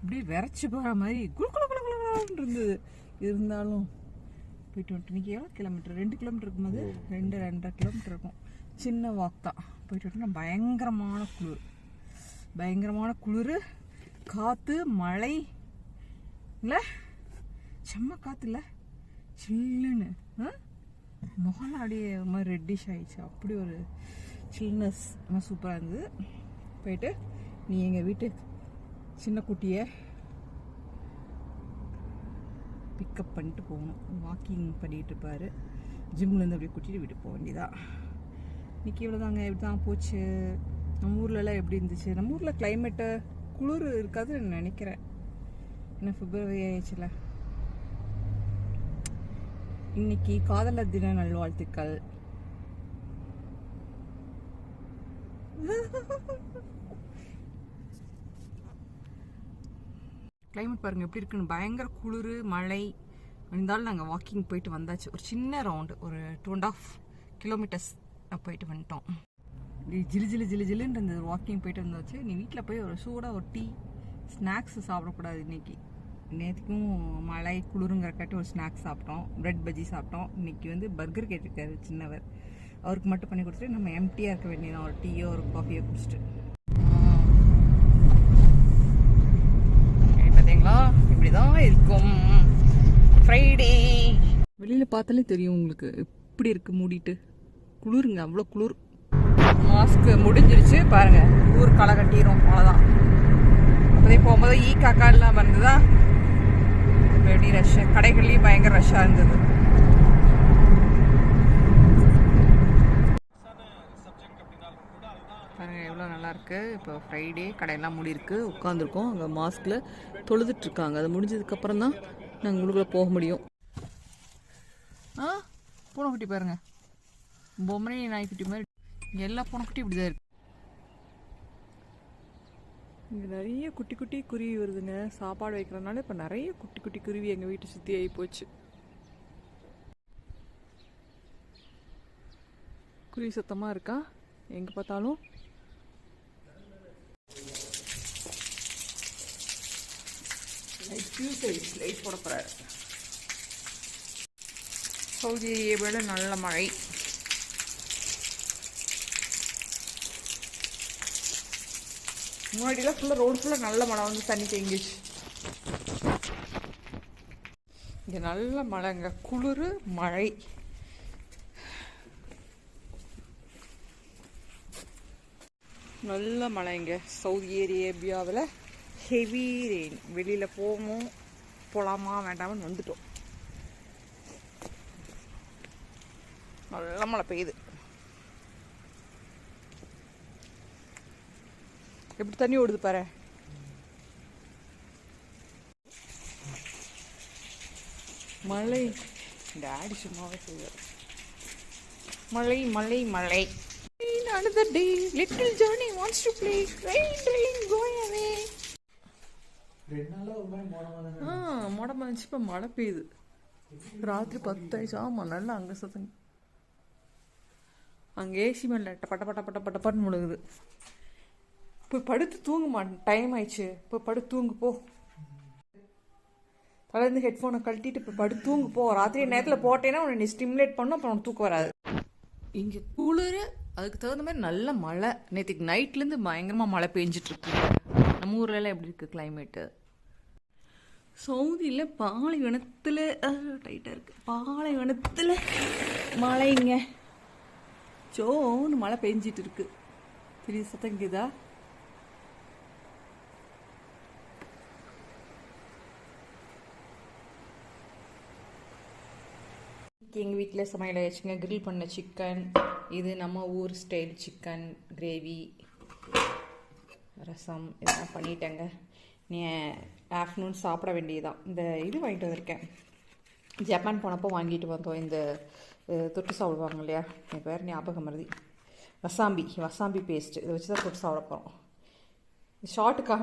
அப்படியே விரைச்சி போகிற மாதிரி குளு குளுன்னு இருந்தது. இருந்தாலும் போயிட்டு வந்துட்டு எவ்வளோ கிலோமீட்டர் ரெண்டு கிலோமீட்டர் இருக்கும்போது ரெண்டு ரெண்டரை கிலோமீட்டர் இருக்கும். சின்ன வாக் தான். போயிட்டு வந்துட்டு பயங்கரமான குளிர். பயங்கரமான குளிர் காற்று மழை. இல்லை? செம்ம காற்று இல்லை சில்லுன்னு ஆ? முகம்லாம் அப்படியே மாதிரி ரெட்டிஷ் ஆயிடுச்சு. அப்படி ஒரு சில்னஸ் சூப்பராக இருந்தது. போயிட்டு நீ எங்கள் வீட்டு சின்ன குட்டியை பிக்கப் பண்ணிட்டு போகணும். வாக்கிங் பண்ணிட்டு இருப்பாரு. ஜிம்லேருந்து அப்படியே கூட்டிகிட்டு வீட்டுக்கு போக வேண்டியதான் இன்னைக்கு இவ்வளோதாங்க இப்படி தான் போச்சு. நம்ம ஊர்லலாம் எப்படி இருந்துச்சு? நம்ம ஊரில் கிளைமேட்டு குளிர் இருக்காதுன்னு நினைக்கிறேன். என்ன பிப்ரவரி ஆயிடுச்சுல. இன்னைக்கு காதலர் தின நல்வாழ்த்துக்கள். கிளைமேட் பாருங்கள் எப்படி இருக்குன்னு. பயங்கர குளிர் மழை. இருந்தாலும் நாங்கள் வாக்கிங் போயிட்டு வந்தாச்சு. ஒரு சின்ன ரவுண்டு ஒரு டூ அண்ட் ஆஃப் கிலோமீட்டர்ஸ் போயிட்டு வந்துட்டோம். ஜிலு ஜிலு ஜிலு ஜிலுன்னு இருந்தது. வாக்கிங் போயிட்டு வந்தாச்சு. நீ வீட்டில் போய் ஒரு சூடாக ஒரு டீ ஸ்நாக்ஸ் சாப்பிடக்கூடாது இன்னைக்கு. நேற்றுக்கும் மழை குளிருங்கிறக்காட்டி ஒரு ஸ்நாக்ஸ் சாப்பிட்டோம். பிரெட் பஜ்ஜி சாப்பிட்டோம். இன்னைக்கு வந்து பர்கர் கேட்டிருக்காரு சின்னவர். அவருக்கு மட்டும் பண்ணி கொடுத்துட்டு நம்ம எம்டியாக இருக்க வேண்டியதான் ஒரு டீயோ ஒரு காஃபியோ குடிச்சிட்டு. இருக்கும். ஃப்ரைடே வெளியில் பார்த்தாலே தெரியும் உங்களுக்கு எப்படி இருக்கு மூடிட்டு. குளிருங்க அவ்வளோ குளிர். மாஸ்க் முடிஞ்சிருச்சு பாருங்க. ஊர் களை கட்டிடும் அவ்வளோதான் அப்போதே போகும்போது ஈ காக்காலாம் வந்ததா? எப்படி ரஷ் கடைகள்லேயும் பயங்கர ரஷ்ஷாக இருந்தது. பாருங்கள் எவ்வளோ நல்லாயிருக்கு இப்போ ஃப்ரைடே கடையெல்லாம் மூடி உட்காந்துருக்கோம் அங்கே மாஸ்கில் தொழுதுட்ருக்காங்க. அது முடிஞ்சதுக்கப்புறம் தான் நாங்கள் உள்ளுக்குள்ளே போக முடியும். ஆ பூனைக்குட்டி பாருங்கள் பொம்மனை நாய்க்குட்டி மாதிரி எல்லா பூனைக்குட்டி இப்படி தான் இருக்கு. இங்கே நிறைய குட்டி குட்டி குருவி வருதுங்க. சாப்பாடு வைக்கிறதுனால இப்போ நிறைய குட்டி குட்டி குருவி எங்கள் வீட்டை சுற்றி ஆகி போச்சு. குருவி சத்தமாக இருக்கா? எங்கே பார்த்தாலும் லைட் போட போகிறாரு சவுதி அரேபியாவில் நல்ல மழை. முன்னாடிலாம் ஃபுல்லாக ரோடு ஃபுல்லாக நல்ல மழை வந்து தண்ணி தேங்கிச்சு இங்கே நல்ல மழைங்க. குளிர் மழை. நல்ல மழைங்க சவுதி அரேபியாவில். Heavy rain. வெளியில் போவோம் போகலாமா வேண்டாமான்னு வந்துட்டோம். நல்ல மழை பெய்யுது. எப்படி தண்ணி ஓடுது பாரு. மழை. டாடி சும்மாவே செய்வார். மழை மழை மழை. Rain, another day little johnny wants to play. Rain rain go away ரெண்டு நாளா ஒரு மாதிரி மோனமா தானே ஆ மோடமா இருந்துச்சு இப்போ மழை பெய்யுது. ராத்திரி பத்தாயிடுச்சு. ஆமாம் நல்லா அங்கே சத்தங்க. அங்கே ஏசி மேலே பட்ட பட்ட பட்ட பட்ட பட்டு முழுகுது. இப்போ படுத்து தூங்க மாட்டேன் டைம் ஆயிடுச்சு. இப்போ படுத்து தூங்கு போ. தலையிருந்து ஹெட்ஃபோனை கழட்டிட்டு இப்போ படுத்து தூங்கு போ. ராத்திரி நேரத்தில் போட்டேன்னா உன்னை நீ ஸ்டிமுலேட் பண்ணும் அப்புறம் உனக்கு தூக்கம் வராது. இங்கே குளிர் அதுக்கு தகுந்த மாதிரி நல்ல மழை. நேற்றுக்கு நைட்லேருந்து பயங்கரமாக மழை பெஞ்சிட்டு இருக்கு. நம்ம ஊர்லலாம் எப்படி இருக்குது கிளைமேட்டு சவுதியில் பாலைவனத்தில் டைட்டாக இருக்கு. பாலைவனத்தில் மழைங்க சோன்னு மழை பெஞ்சிட்டு இருக்கு. பெரிய சத்தம் கேதா எங்கள் வீட்டில் சமையல் ஆயிடுச்சுங்க. கிரில் பண்ண சிக்கன் இது நம்ம ஊர் ஸ்டைல் சிக்கன் கிரேவி ரசம் இதெல்லாம் பண்ணிட்டேங்க. நீ ஆஃப்டர்நூன் சாப்பிட வேண்டியதுதான். இந்த இது வாங்கிட்டு வந்திருக்கேன். ஜப்பான் போனப்போ வாங்கிட்டு வந்தோம். இந்த தொட்டு சாப்பிடுவாங்க இல்லையா? என் பேர் ஞாபகம் மருதி வசாம்பி வசாம்பி பேஸ்ட்டு இதை வச்சு தான் தொட்டு சாப்பிட போகிறோம் ஷார்ட்டுக்காக